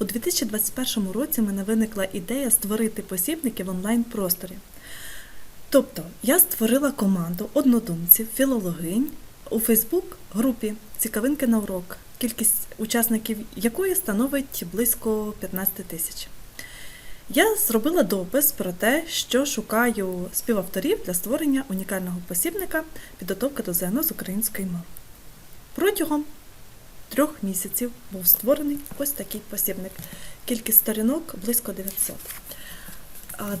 У 2021 році в мене виникла ідея створити посібники в онлайн-просторі. Тобто я створила команду однодумців, філологинь у Фейсбук-групі Цікавинки на урок, кількість учасників якої становить близько 15 тисяч. Я зробила допис про те, що шукаю співавторів для створення унікального посібника підготовка до ЗНО з української мови. Протягом трьох місяців був створений ось такий посібник. Кількість сторінок близько 900.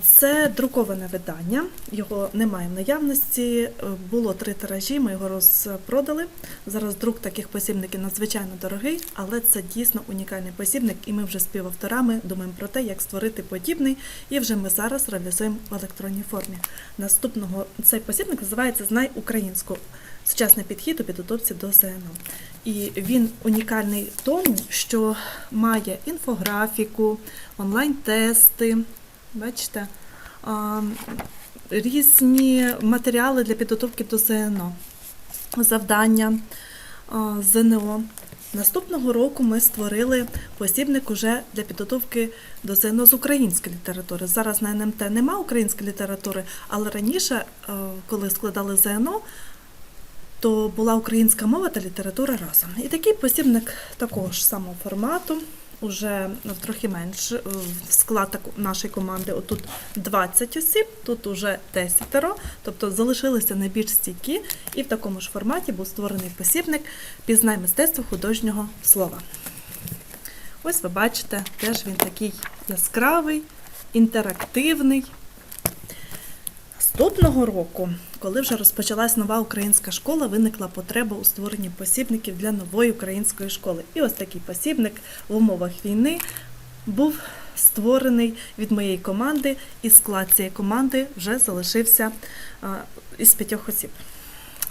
Це друковане видання, його немає в наявності. Е, Було три тиражі, ми його розпродали. Зараз друк таких посібників надзвичайно дорогий, але це дійсно унікальний посібник, і ми вже співавторами думаємо про те, як створити подібний, і вже ми зараз реалізуємо в електронній формі. Наступного цей посібник називається Знай українську. Сучасний підхід у підготовці до ЗНО. І він унікальний в тому, що має інфографіку, онлайн-тести, бачите, різні матеріали для підготовки до ЗНО, завдання ЗНО. Наступного року ми створили посібник уже для підготовки до ЗНО з української літератури. Зараз на НМТ нема української літератури, але раніше, е, коли складали ЗНО, то була українська мова та література разом. І такий посібник такого ж самого формату, ну, трохи менше. в Склад нашої команди отут 20 осіб, тут уже 10, тобто залишилися найбільш стійкі, і в такому ж форматі був створений посібник Пізнай мистецтво художнього слова. Ось ви бачите, теж він такий яскравий, інтерактивний. Наступного року, коли вже розпочалась нова українська школа, виникла потреба у створенні посібників для нової української школи. І ось такий посібник в умовах війни був створений від моєї команди, і склад цієї команди вже залишився із п'ятьох осіб.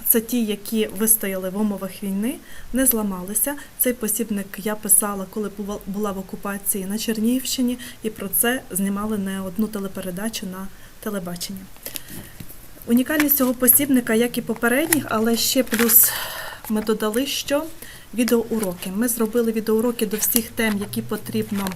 Це ті, які вистояли в умовах війни, не зламалися. Цей посібник я писала, коли була в окупації на Чернігівщині, і про це знімали не одну телепередачу на телебаченні. Унікальність цього посібника, як і попередніх, але ще плюс ми додали, що відеоуроки. Ми зробили відеоуроки до всіх тем, які потрібно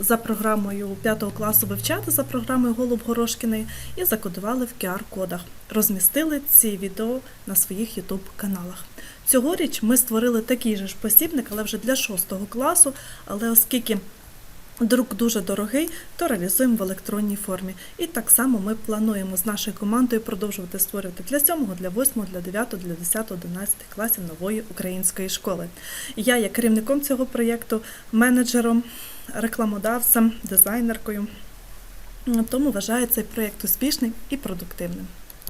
за програмою 5 класу вивчати за програмою Голуб Горошкіної і закодували в QR-кодах. Розмістили ці відео на своїх YouTube каналах. Цьогоріч ми створили такий же ж посібник, але вже для 6 класу. Але оскільки Друк дуже дорогий, то реалізуємо в електронній формі. І так само ми плануємо з нашою командою продовжувати створювати для 7, для 8, для 9, для 10, 11 класів нової української школи. Я є керівником цього проєкту, менеджером, рекламодавцем, дизайнеркою. Тому вважаю цей проєкт успішним і продуктивним.